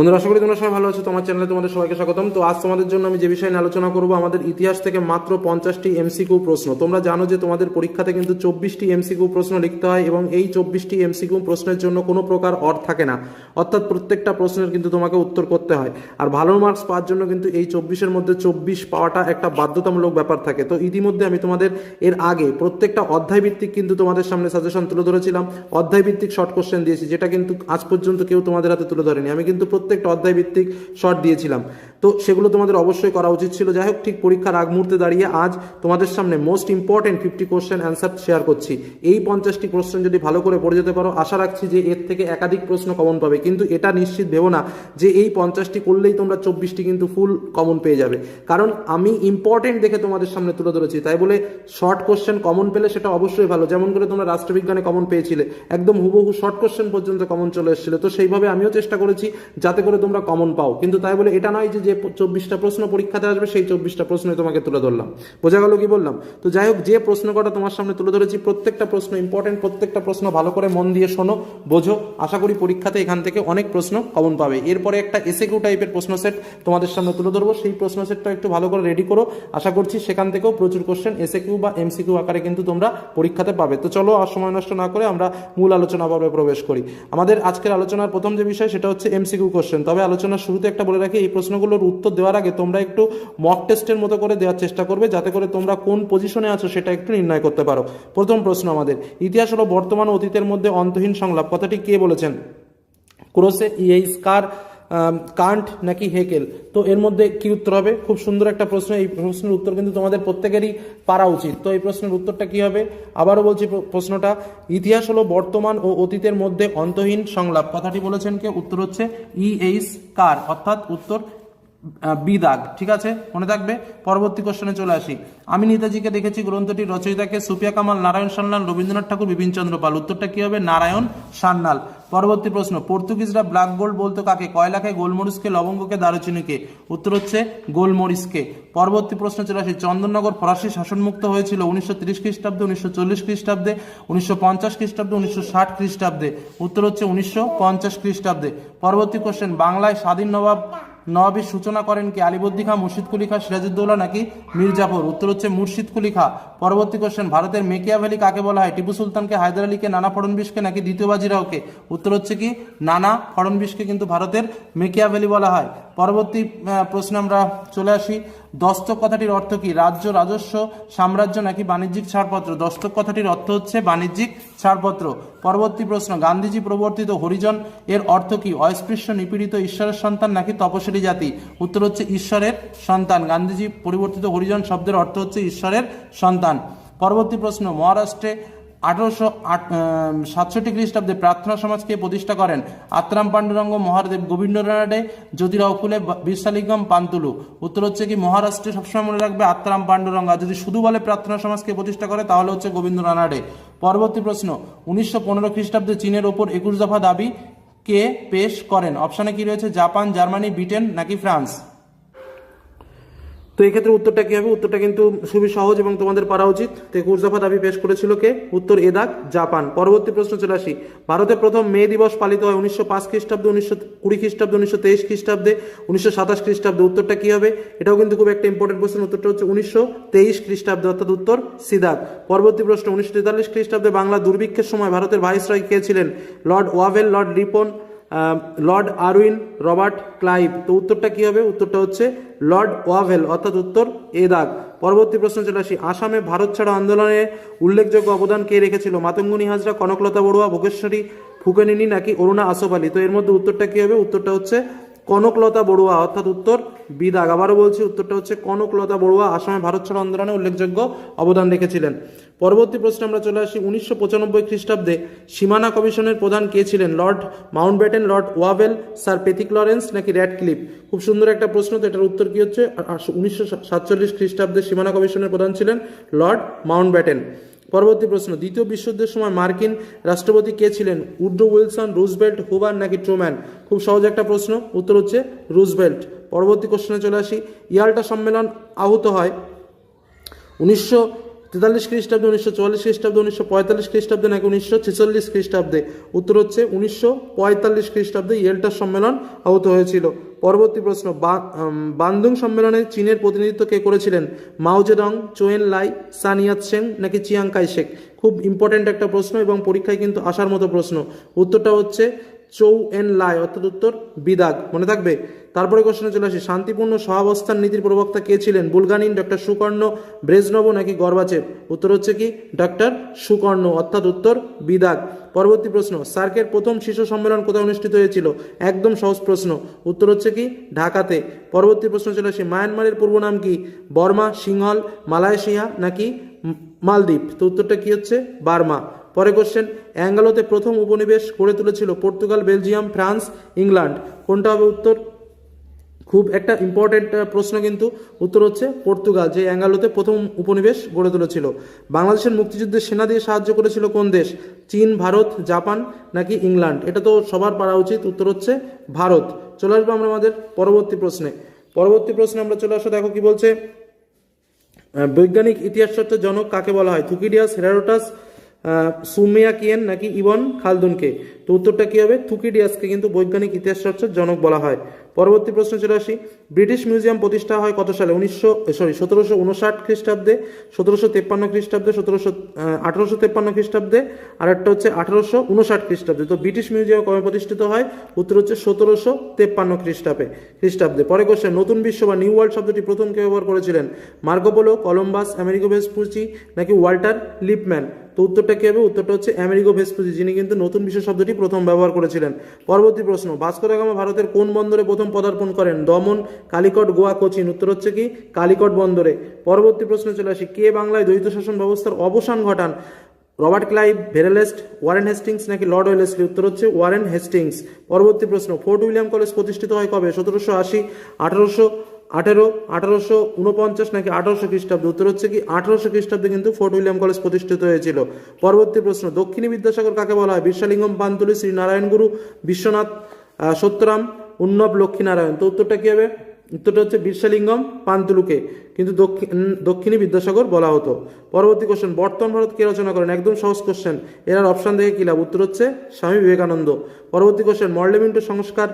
বন্ধুরা, আশা করি তোমরা সবাই ভালো আছো। তোমার চ্যানেলে তোমাদের সবাইকে স্বাগতম। তো আজ তোমাদের জন্য আমি যে বিষয়ে নিয়ে আলোচনা করব, আমাদের ইতিহাস থেকে মাত্র পঞ্চাশটি এমসিকিউ প্রশ্ন। তোমরা জানো যে তোমাদের পরীক্ষাতে কিন্তু চব্বিশটি এমসিকিউ প্রশ্ন লিখতে হয় এবং এই চব্বিশটি এমসিকিউ প্রশ্নের জন্য কোনো প্রকার অর থাকে না। অর্থাৎ প্রত্যেকটা প্রশ্নের কিন্তু তোমাকে উত্তর করতে হয়। আর ভালো মার্কস পাওয়ার জন্য কিন্তু এই চব্বিশের মধ্যে চব্বিশ পাওয়াটা একটা বাধ্যতামূলক ব্যাপার থাকে। তো ইতিমধ্যে আমি তোমাদের এর আগে প্রত্যেকটা অধ্যায় ভিত্তিক কিন্তু তোমাদের সামনে সাজেশন তুলে ধরেছিলাম। অধ্যায় ভিত্তিক শর্ট কোশ্চেন দিয়েছি, যেটা কিন্তু আজ পর্যন্ত কেউ তোমাদের হাতে তুলে ধরেনি। আমি কিন্তু প্রত্যেকটা অধ্যায় ভিত্তিক শর্ট দিয়েছিলাম। তো সেগুলো তোমাদের অবশ্যই করা উচিত ছিল। যাই হোক, ঠিক পরীক্ষার আগ মুহূর্তে দাঁড়িয়ে আজ তোমাদের সামনে most important fifty question answer share করছি। এই পঞ্চাশটি কোশ্চেন যদি ভালো করে পড়ে যেতে পারো, আশা রাখছি যে এর থেকে একাধিক প্রশ্ন কমন পাবে। কিন্তু এটা নিশ্চিত ভেবো না যে এই পঞ্চাশটি করলেই তোমরা চব্বিশটি কিন্তু ফুল কমন পেয়ে যাবে। কারণ আমি ইম্পর্টেন্ট দেখে তোমাদের সামনে তুলে ধরেছি। তাই বলে শর্ট কোশ্চেন কমন পেলে সেটা অবশ্যই ভালো। যেমন করে তোমরা রাষ্ট্রবিজ্ঞানে কমন পেয়েছিলে, একদম হুবহু শর্ট কোশ্চেন পর্যন্ত কমন চলে এসেছিল। তো সেইভাবে আমিও চেষ্টা করেছি যাতে করে তোমরা কমন পাও। কিন্তু তাই বলে এটা নয় যে যে চব্বিশটা প্রশ্ন পরীক্ষাতে আসবে, সেই চব্বিশটা প্রশ্নই তোমাকে তুলে ধরলাম। বোঝা গেল কি বললাম? তো যাই হোক, যে প্রশ্ন কটা তোমার সামনে তুলে ধরেছি, প্রত্যেকটা প্রশ্ন ইম্পর্টেন্ট প্রত্যেকটা প্রশ্ন ভালো করে মন দিয়ে শোনো, বোঝো। আশা করি পরীক্ষাতে এখান থেকে অনেক প্রশ্ন কমন পাবে। এরপরে একটা এসএকিউ টাইপের প্রশ্ন সেট তোমাদের সামনে তুলে ধরবো। সেই প্রশ্ন সেটটা একটু ভালো করে রেডি করো। আশা করছি সেখান থেকেও প্রচুর কোশ্চেন এসএকিউ বা এমসিকিউ আকারে কিন্তু তোমরা পরীক্ষাতে পাবে। তো চলো আর সময় নষ্ট না করে আমরা মূল আলোচনা পর্বে প্রবেশ করি। আমাদের আজকের আলোচনার প্রথম যে বিষয়, সেটা হচ্ছে এমসিকিউ কোশ্চেন তবে আলোচনার শুরুতে একটা বলে রাখি, এই প্রশ্নগুলোর উত্তর দেওয়ার আগে তোমরা একটু মক টেস্টের মতো করে দেওয়ার চেষ্টা করবে, যাতে করে তোমরা কোন পজিশনে আছো সেটা একটু নির্ণয় করতে পারো। প্রথম প্রশ্ন আমাদের, ইতিহাস হলো বর্তমান অতীতের মধ্যে অন্তহীন সংলাপ। কথাটি কে বলেছেন? ক্রোসে ইয়েইস, কার কান্ট নাকি হেকেল? তো এর মধ্যে কি উত্তর হবে? খুব সুন্দর একটা প্রশ্ন, এই প্রশ্নের উত্তর কিন্তু তোমাদের প্রত্যেকেরই পারা উচিত। তো এই প্রশ্নের উত্তরটা কি হবে? আবারও বলছি প্রশ্নটা, ইতিহাস হলো বর্তমান ও অতীতের মধ্যে অন্তহীন সংলাপ। কথাটি বলেছেন কে? উত্তর হচ্ছে ই এইস কার। অর্থাৎ উত্তর বি দাগ ঠিক আছে? মনে থাকবে? পরবর্তী কোশ্চেনে চলে আসি। আমি নেতাজিকে দেখেছি, গ্রন্থটির রচয়িতাকে সুপিয়া কামাল, নারায়ণ সান্যাল, রবীন্দ্রনাথ ঠাকুর, বিপিন চন্দ্র পাল। উত্তরটা কি হবে? নারায়ণ সান্যাল। পরবর্তী প্রশ্ন, পর্তুগিজরা ব্ল্যাক গোল্ড বলতো কাকে? কয়লাকে, গোলমরিচকে, লবঙ্গকে, দারুচিনিকে? উত্তর হচ্ছে গোলমরিচকে। পরবর্তী প্রশ্ন চলে আসি, চন্দননগর ফরাসি শাসনমুক্ত হয়েছিল উনিশশো তিরিশ খ্রিস্টাব্দে, উনিশশো চল্লিশ খ্রিস্টাব্দে, উনিশশো পঞ্চাশ খ্রিস্টাব্দে, উনিশশো ষাট খ্রিস্টাব্দে। উত্তর হচ্ছে উনিশশো পঞ্চাশ খ্রিস্টাব্দে। পরবর্তী কোশ্চেন বাংলায় স্বাধীন নবাব নবাবের সূচনা করেন কি আলিবদ্দি খাঁ মুর্শিদ কুলি সিরাজুদ্দৌলা নাকি মির্জাপুর? উত্তর হচ্ছে মুর্শিদ কুলি খাঁ। পরবর্তী কোশ্চেন ভারতের মেকিয়া ভ্যালি কাকে বলা হয়? টিপু সুলতানকে, হায়দার আলীকে, নানা ফড়নবিশকে নাকি দ্বিতীয় বাজিরাওকে উত্তর হচ্ছে কি, নানা ফড়নবিশকে কিন্তু ভারতের মেকিয়া ভ্যালি বলা হয়। পরবর্তী প্রশ্ন আমরা চলে আসি। দস্তক কথাটির অর্থ কি? রাজ্য রাজস্ব, সাম্রাজ্য নাকি বাণিজ্যিক ছাড়পত্র? দস্তক কথাটির অর্থ হচ্ছে বাণিজ্যিক ছাড়পত্র। পরবর্তী প্রশ্ন, গান্ধীজি প্রবর্তিত হরিজন এর অর্থ কি? অস্পৃশ্য, নিপীড়িত, ঈশ্বরের সন্তান নাকি তপশিলি জাতি? উত্তর হচ্ছে ঈশ্বরের সন্তান। গান্ধীজি পরিবর্তিত হরিজন শব্দের অর্থ হচ্ছে ঈশ্বরের সন্তান। পরবর্তী প্রশ্ন, মহারাষ্ট্রে আঠারোশো আট সাতষট্টি খ্রিস্টাব্দে প্রার্থনা সমাজকে প্রতিষ্ঠা করেন? আত্রাম পাণ্ডুরঙ্গ, মহাদেব গোবিন্দরানাডে জ্যোতিরাও ফুলে বিশালিগম পান্তুলু। উত্তর হচ্ছে কি, মহারাষ্ট্রে সবসময় মনে রাখবে আত্রাম পাণ্ডুরঙ্গ। যদি শুধু বলে প্রার্থনা সমাজকে প্রতিষ্ঠা করে, তাহলে হচ্ছে গোবিন্দ রানাডে পরবর্তী প্রশ্ন, উনিশশো পনেরো খ্রিস্টাব্দে চীনের ওপর একুশ দফা দাবি কে পেশ করেন? অপশানে কি রয়েছে, জাপান, জার্মানি, ব্রিটেন নাকি ফ্রান্স? তো এই ক্ষেত্রে উত্তরটা কি হবে? উত্তরটা কিন্তু খুবই সহজ এবং তোমাদের পারা উচিত। তো একুশ দফা দাবি পেশ করেছিল কে? উত্তর এদাক, জাপান। পরবর্তী প্রশ্ন চলে আসি। ভারতে প্রথম মে দিবস পালিত হয় উনিশশো পাঁচ খ্রিস্টাব্দে, উনিশশো কুড়ি খ্রিস্টাব্দে, উনিশশো তেইশ খ্রিস্টাব্দে, উনিশশো সাতাশ খ্রিস্টাব্দে। উত্তরটা কি হবে? এটাও কিন্তু খুব একটা ইম্পর্টেন্ট প্রশ্ন উত্তরটা হচ্ছে উনিশশো তেইশ খ্রিস্টাব্দে, অর্থাৎ উত্তর সিদাক। পরবর্তী প্রশ্ন, উনিশশো তেতাল্লিশ খ্রিস্টাব্দে বাংলা দুর্ভিক্ষের সময় ভারতের ভাইসরয় কে ছিলেন? Lord Wavell, lord Ripon lord Irwin, Robert Clive. তো উত্তরটা কি হবে? উত্তরটা হচ্ছে লর্ড ওয়াভেল, অর্থাৎ উত্তর এ দাগ। পরবর্তী প্রশ্ন চলে আসি। আসামে ভারত ছাড়ো আন্দোলনে উল্লেখযোগ্য অবদান কে রেখেছিল? মাতঙ্গুনি হাজরা, কনকলতা বড়ুয়া, ভোগেশ্বরী, ফুকেনিনি নাকি অরুণা আসফ আলী তো এর মধ্যে উত্তরটা কি হবে? উত্তরটা হচ্ছে কনকলতা বড়ুয়া, অর্থাৎ উত্তর বিদাগ। আবারও বলছি, উত্তরটা হচ্ছে কনকলতা বড়ুয়া, আসামে ভারত ছাড়ো আন্দোলনে উল্লেখযোগ্য অবদান রেখেছিলেন। পরবর্তী প্রশ্নে আমরা চলে আসি, উনিশশো পঁচানব্বই খ্রিস্টাব্দে সীমানা কমিশনের প্রধান কে ছিলেন? Lord Mountbatten, lord Wavell, sir Pethick Lawrence নাকি র্যাড ক্লিপ খুব সুন্দর একটা প্রশ্ন তো, এটার উত্তর কি হচ্ছে? উনিশশো সাতচল্লিশ খ্রিস্টাব্দে সীমানা কমিশনের প্রধান ছিলেন লর্ড মাউন্টব্যাটেন। পরবর্তী প্রশ্ন, দ্বিতীয় বিশ্বযুদ্ধের সময় মার্কিন রাষ্ট্রপতি কে ছিলেন? উড্রো উইলসন রুজবেল্ট হুবার নাকি ট্রুম্যান? খুব সহজ একটা প্রশ্ন, উত্তর হচ্ছে রুজবেল্ট পরবর্তী কোশ্চেনে চলে আসি। ইয়াল্টা সম্মেলন আহত হয় উনিশশো তেতাল্লিশ খ্রিস্টাব্দে, উনিশশো চুয়াল্লিশ খ্রিস্টাব্দে, উনিশশো পঁয়তাল্লিশ খ্রিস্টাব্দে নাকি উনিশশো ছেচল্লিশ খ্রিস্টাব্দে? উত্তর হচ্ছে উনিশশো পঁয়তাল্লিশ খ্রিস্টাব্দে ইয়েল্টার সম্মেলন আহত হয়েছিল। পরবর্তী প্রশ্ন বান্দুং সম্মেলনে চীনের প্রতিনিধিত্ব কে করেছিলেন? Mao Zedong Chou En Lai Sun Yat Sen নাকি চিয়াং কাই শেখ খুব ইম্পর্ট্যান্ট একটা প্রশ্ন এবং পরীক্ষায় কিন্তু আসার মতো প্রশ্ন। উত্তরটা হচ্ছে চৌ এন লাই, অর্থাৎ উত্তর বিদাগ। মনে থাকবে? তারপরে কোশ্চেনে চলে আসি। শান্তিপূর্ণ সহাবস্থান নীতির প্রবক্তা কে ছিলেন? বুলগানিন ডক্টর সুকর্ণ ব্রেজনভ নাকি গর্বাচেভ? উত্তর হচ্ছে কি? ডক্টর সুকর্ণ, অর্থাৎ উত্তর বিদাগ। পরবর্তী প্রশ্ন, সার্কের প্রথম শিশু সম্মেলন কোথায় অনুষ্ঠিত হয়েছিল? একদম সহজ প্রশ্ন, উত্তর হচ্ছে কি? ঢাকাতে। পরবর্তী প্রশ্ন চলে সে মায়ানমারের পূর্ব নাম কি? বর্মা, সিংহল, মালয়েশিয়া নাকি মালদ্বীপ? তো উত্তরটা কি হচ্ছে? বার্মা। পরে কোশ্চেন অ্যাঙ্গালোতে প্রথম উপনিবেশ গড়ে তুলেছিল পর্তুগাল, বেলজিয়াম, ফ্রান্স, ইংল্যান্ড। কোনটা হবে উত্তর? খুব একটা ইম্পর্টেন্ট প্রশ্ন কিন্তু উত্তর হচ্ছে পর্তুগাল, যে অ্যাঙ্গালোতে প্রথম উপনিবেশ গড়ে তুলেছিল। বাংলাদেশের মুক্তিযুদ্ধে সেনা দিয়ে সাহায্য করেছিল কোন দেশ? চীন, ভারত, জাপান নাকি ইংল্যান্ড? এটা তো সবার পারা উচিত, উত্তর হচ্ছে ভারত। চলে আসব আমরা আমাদের পরবর্তী প্রশ্নে। পরবর্তী প্রশ্নে আমরা চলে আসো দেখো কি বলছে। বৈজ্ঞানিক ইতিহাস চর্চার জনক কাকে বলা হয়? থুকিডিয়াস হেরাডোটাস সুমিয়া কিয়েন নাকি ইবন খালদুনকে? তো উত্তরটা কি হবে? থুকিডিয়াসকে কিন্তু বৈজ্ঞানিক ইতিহাস চর্চার জনক বলা হয়। পরবর্তী প্রশ্ন চলে আসি। ব্রিটিশ মিউজিয়াম প্রতিষ্ঠা হয় কত সালে? উনিশশো সরি, সতেরোশো উনষাট খ্রিস্টাব্দে, সতেরোশো তেপ্পান্ন খ্রিস্টাব্দে, সতেরোশো আঠারোশো তেপ্পান্ন খ্রিস্টাব্দে, আর একটা হচ্ছে আঠারোশো উনষাট খ্রিস্টাব্দে। তো ব্রিটিশ মিউজিয়াম কবে প্রতিষ্ঠিত হয়? উত্তর হচ্ছে সতেরোশো তেপ্পান্ন খ্রিস্টাব্দে খ্রিস্টাব্দে। পরে কোশ্চেন, নতুন বিশ্ব বা নিউ ওয়ার্ল্ড শব্দটি প্রথম কে ব্যবহার করেছিলেন? Marco Polo Columbus Amerigo Vespucci, নাকি ওয়াল্টার লিপম্যান? তো উত্তরটা কি হবে? উত্তরটা হচ্ছে আমেরিকো ভেসপুচি, যিনি কিন্তু নতুন বিশ্ব শব্দটি প্রথম ব্যবহার করেছিলেন। পরবর্তী প্রশ্ন ভাস্কো দা গামা ভারতের কোন বন্দরে প্রথম পদার্পণ করেন। দমন, কালিকট, গোয়া, কোচিন। উত্তর হচ্ছে কি? কালিকট বন্দরে। পরবর্তী প্রশ্ন চলে আসি, কে বাংলায় দ্বৈত শাসন ব্যবস্থার অবসান ঘটান? Robert Clive, Verelst, Warren Hastings নাকি লর্ড ওয়েলেসলি? উত্তর হচ্ছে ওয়ারেন হেস্টিংস। পরবর্তী প্রশ্ন, ফোর্ট উইলিয়াম কলেজ প্রতিষ্ঠিত হয় কবে? সতেরোশো আশি, আঠারোশো আঠেরো, আঠারোশো উনপঞ্চাশ নাকি আঠারোশো খ্রিস্টাব্দে? উত্তর হচ্ছে কি, আঠারোশো খ্রিস্টাব্দে কিন্তু ফোর্ট উইলিয়াম কলেজ প্রতিষ্ঠিত হয়েছিল। পরবর্তী প্রশ্ন, দক্ষিণী বিদ্যাসাগর কাকে বলা হয়? বিশ্বলিঙ্গম পান্তুলি শ্রী নারায়ণ গুরু, বিশ্বনাথ সত্যরাম উন্নব লক্ষ্মীনারায়ণ। তো উত্তরটা কি হবে? উত্তরটা হচ্ছে বিশ্বলিঙ্গম পান্তুলুকে। কিন্তু দক্ষিণ দক্ষিণী বিদ্যাসাগর বলা হতো। পরবর্তী কোশ্চেন বর্তমান ভারত কে রচনা করেন? একদম সহজ কোশ্চেন এরার অপশন দেখে কি লাভ? উত্তর হচ্ছে স্বামী বিবেকানন্দ। পরবর্তী কোশ্চেন মর্লেমিন্টো সংস্কার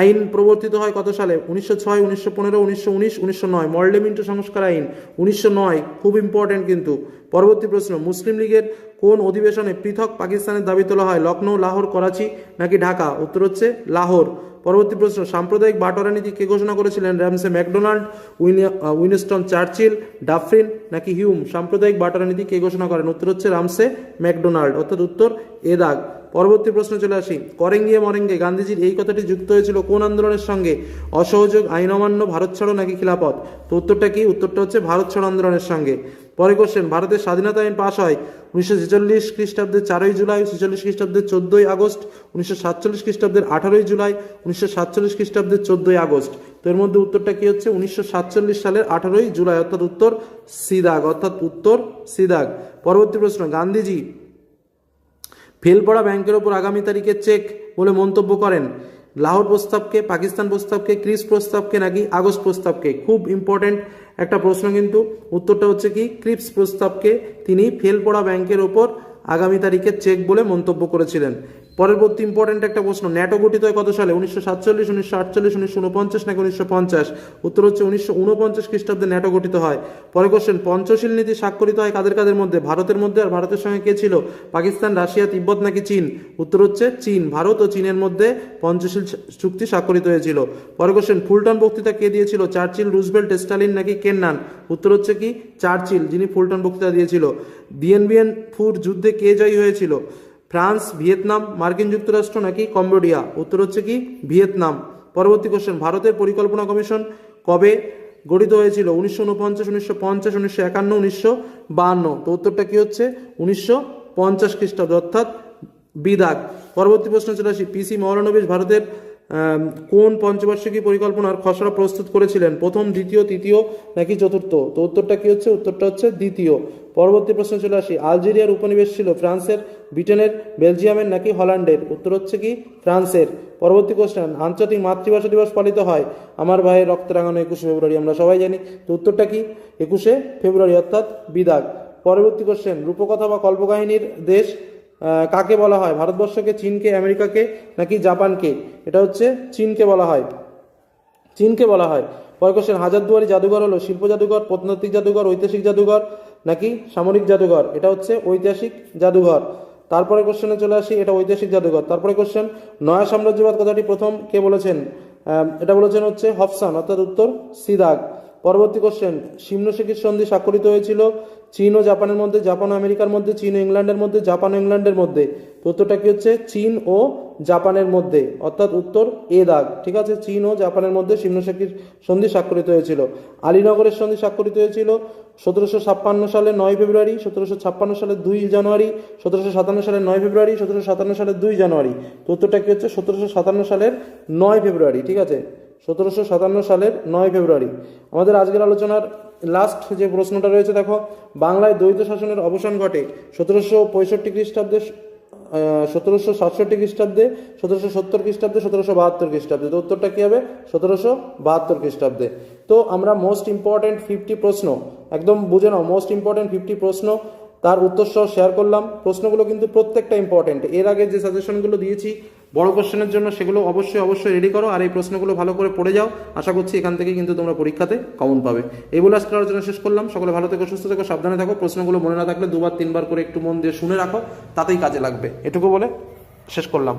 আইন প্রবর্তিত হয় কত সালে? উনিশশো ছয়, উনিশশো পনেরো, উনিশশো উনিশ, উনিশশো নয়। মর্লেমিন্টো সংস্কার আইন, উনিশশো নয়। খুব ইম্পর্টেন্ট কিন্তু। পরবর্তী প্রশ্ন, মুসলিম লীগের কোন অধিবেশনে পৃথক পাকিস্তানের দাবি তোলা হয়? লখনৌ লাহোর, করাচি নাকি ঢাকা? উত্তর হচ্ছে লাহোর। পরবর্তী প্রশ্ন, সাম্প্রদায়িক বাটোয়ারা নীতি কে ঘোষণা করেছিলেন? র্যামসে ম্যাকডোনাল্ড, উইনি- উইনস্টন চার্চিল, ডাফরিন নাকি হিউম সাম্প্রদায়িক বাটোয়ারা নীতি কে ঘোষণা করেন? উত্তর হচ্ছে রামসে ম্যাকডোনাল্ড। অর্থাৎ উত্তর এ দাগ। পরবর্তী প্রশ্ন চলে আসি। করেঙ্গিয়ে মরেঙ্গে গান্ধীজির এই কথাটি যুক্ত হয়েছিল কোন আন্দোলনের সঙ্গে? অসহযোগ আইন অমান্য ভারত ছাড়ো নাকি খিলাফত? তো উত্তরটা কি? উত্তরটা হচ্ছে ভারত ছাড়ো আন্দোলনের সঙ্গে। পরে কোশ্চেন ভারতের স্বাধীনতা আইন পাশ হয় উনিশশো ছেচল্লিশ খ্রিস্টাব্দের চারই জুলাই, ছেচল্লিশ খ্রিস্টাব্দের চোদ্দই আগস্ট, উনিশশো সাতচল্লিশ খ্রিস্টাব্দের আঠারোই জুলাই, উনিশশো সাতচল্লিশ খ্রিস্টাব্দের চোদ্দই আগস্ট। তো এর মধ্যে উত্তরটা কি হচ্ছে? উনিশশো সাতচল্লিশ সালের আঠারোই জুলাই, অর্থাৎ উত্তর সিদাগ, অর্থাৎ উত্তর সিদাগ। পরবর্তী প্রশ্ন, গান্ধীজি ফেল পড়া ব্যাংকের ওপর আগামী তারিখে চেক বলে মন্তব্য করেন। লাহোর প্রস্তাবকে, পাকিস্তান প্রস্তাবকে ক্রিস প্রস্তাবকে নাকি আগস্ট প্রস্তাবকে? খুব ইম্পর্টেন্ট একটা প্রশ্ন কিন্তু। উত্তরটা হচ্ছে কি ক্রিপস প্রস্তাবকে তিনি ফেল পড়া ব্যাংকের ওপর আগামী তারিখে চেক বলে মন্তব্য করেছিলেন। পরবর্তী ইম্পর্টেন্ট একটা প্রশ্ন ন্যাটো গঠিত হয় কত সালে? উনিশশো সাতচল্লিশ, উনিশশো আটচল্লিশ, উনিশশো উনপঞ্চাশ নাকি উনিশশো পঞ্চাশ? উত্তর হচ্ছে উনিশশো উনপঞ্চাশ খ্রিস্টাব্দে ন্যাটো গঠিত হয়। পরে কোশ্চেন পঞ্চশীল নীতি স্বাক্ষরিত হয় কাদের কাদের মধ্যে? ভারতের মধ্যে আর ভারতের সঙ্গে কে ছিল? পাকিস্তান, রাশিয়া, তিব্বত নাকি চীন? উত্তর হচ্ছে চীন। ভারত ও চীনের মধ্যে পঞ্চশীল চুক্তি স্বাক্ষরিত হয়েছিল। পরে কোশ্চেন ফুলটন বক্তৃতা কে দিয়েছিল? চার্চিল রুজবেল্ট স্টালিন নাকি কেন্নান? উত্তর হচ্ছে কি? চার্চিল, যিনি ফুলটন বক্তৃতা দিয়েছিল। বিএনবিএন ফুর যুদ্ধে কে জয়ী হয়েছিল? ফ্রান্স, ভিয়েতনাম, মার্কিন যুক্তরাষ্ট্র নাকি কম্বোডিয়া? উত্তর হচ্ছে কি, ভিয়েতনাম। পরবর্তী কোশ্চেন ভারতের পরিকল্পনা কমিশন কবে গঠিত হয়েছিল? উনিশশো উনপঞ্চাশ, উনিশশো পঞ্চাশ, উনিশশো একান্ন, উনিশশো বাহান্ন। তো উত্তরটা কি হচ্ছে? উনিশশো পঞ্চাশ খ্রিস্টাব্দ, অর্থাৎ বিদাগ। পরবর্তী প্রশ্ন চলে আসি, পিসি মৌলানবিশ ভারতের কোন পঞ্চবার্ষিকী পরিকল্পনার খসড়া প্রস্তুত করেছিলেন? প্রথম, দ্বিতীয়, তৃতীয়, নাকি চতুর্থ? তো উত্তরটা কি হচ্ছে? উত্তরটা হচ্ছে দ্বিতীয়। পরবর্তী প্রশ্ন চলে আসি। আলজেরিয়ার উপনিবেশ ছিল ফ্রান্সের, ব্রিটেনের, বেলজিয়ামের নাকি হল্যান্ডের? উত্তর হচ্ছে কি, ফ্রান্সের। পরবর্তী কোশ্চেন আন্তর্জাতিক মাতৃভাষা দিবস পালিত হয়। আমার ভাইয়ের রক্ত রাঙানো একুশে ফেব্রুয়ারি, আমরা সবাই জানি। তো উত্তরটা কি? একুশে ফেব্রুয়ারি, অর্থাৎ বিদাগ। পরবর্তী কোশ্চেন রূপকথা বা কল্পকাহিনীর দেশ কাকে বলা হয়? ভারতবর্ষকে, চীনকে, আমেরিকাকে নাকি জাপানকে? এটা হচ্ছে চীনকে বলা হয়। চীনকে বলা হয়। পরের কোশ্চেন হাজারদুয়ারি জাদুঘর হলো শিল্প জাদুঘর প্রত্নতাত্ত্বিক জাদুঘর, ঐতিহাসিক জাদুঘর নাকি সামরিক জাদুঘর? এটা হচ্ছে ঐতিহাসিক জাদুঘর। তারপরে কোশ্চেনে চলে আসি, এটা ঐতিহাসিক জাদুঘর। তারপরে কোশ্চেন নয়া সাম্রাজ্যবাদ কথাটি প্রথম কে বলেছেন? এটা বলেছেন হচ্ছে হফসান, অর্থাৎ উত্তর সিদাগ। পরবর্তী কোশ্চেন সিমনোসেকির সন্ধি স্বাক্ষরিত হয়েছিল চীন ও জাপানের মধ্যে, জাপান ও আমেরিকার মধ্যে, চীন ও ইংল্যান্ডের মধ্যে, জাপান ও ইংল্যান্ডের মধ্যে। উত্তরটা কি হচ্ছে? চীন ও জাপানের মধ্যে। অর্থাৎ উত্তর এ দাগ। ঠিক আছে? চীন ও জাপানের মধ্যে সিমনোসেকির সন্ধি স্বাক্ষরিত হয়েছিল। আলীনগরের সন্ধি স্বাক্ষরিত হয়েছিল সতেরোশো ছাপ্পান্ন সালে নয় ফেব্রুয়ারি, সতেরোশো ছাপ্পান্ন সালে দুই জানুয়ারি, সতেরোশো সাতান্ন সালের নয় ফেব্রুয়ারি, সতেরোশো সাতান্ন সালের দুই জানুয়ারি। তো উত্তরটা কি হচ্ছে? সতেরোশো সাতান্ন সালের নয় ফেব্রুয়ারি। ঠিক আছে? সতেরোশো সাতান্ন সালের নয় ফেব্রুয়ারি। আমাদের আজকের আলোচনার লাস্ট যে প্রশ্নটা রয়েছে, দেখো, বাংলায় দ্বৈত শাসনের অবসান ঘটে সতেরোশো পঁয়ষট্টি খ্রিস্টাব্দে সতেরোশো সাতষট্টি খ্রিস্টাব্দে, সতেরোশো সত্তর খ্রিস্টাব্দে, সতেরোশো বাহাত্তর খ্রিস্টাব্দে। তো উত্তরটা কী হবে? সতেরোশো বাহাত্তর খ্রিস্টাব্দে। তো আমরা মোস্ট ইম্পর্ট্যান্ট ফিফটি প্রশ্ন, একদম বুঝে নাও মোস্ট ইম্পর্ট্যান্ট ফিফটি প্রশ্ন, তার উত্তর সহ শেয়ার করলাম। প্রশ্নগুলো কিন্তু প্রত্যেকটা ইম্পর্ট্যান্ট এর আগে যে সাজেশনগুলো দিয়েছি বড় কোশ্চেনের জন্য সেগুলো অবশ্যই অবশ্যই রেডি করো। আর এই প্রশ্নগুলো ভালো করে পড়ে যাও। আশা করছি এখান থেকে কিন্তু তোমরা পরীক্ষাতে কমন পাবে। এই বলে আজকের আলোচনা শেষ করলাম। সকলে ভালো থেকো, সুস্থ থেকো, সাবধানে থাকো। প্রশ্নগুলো মনে না থাকলে দুবার, তিনবার করে একটু মন দিয়ে শুনে রাখো। তাতেই কাজে লাগবে। এটুকু বলে শেষ করলাম।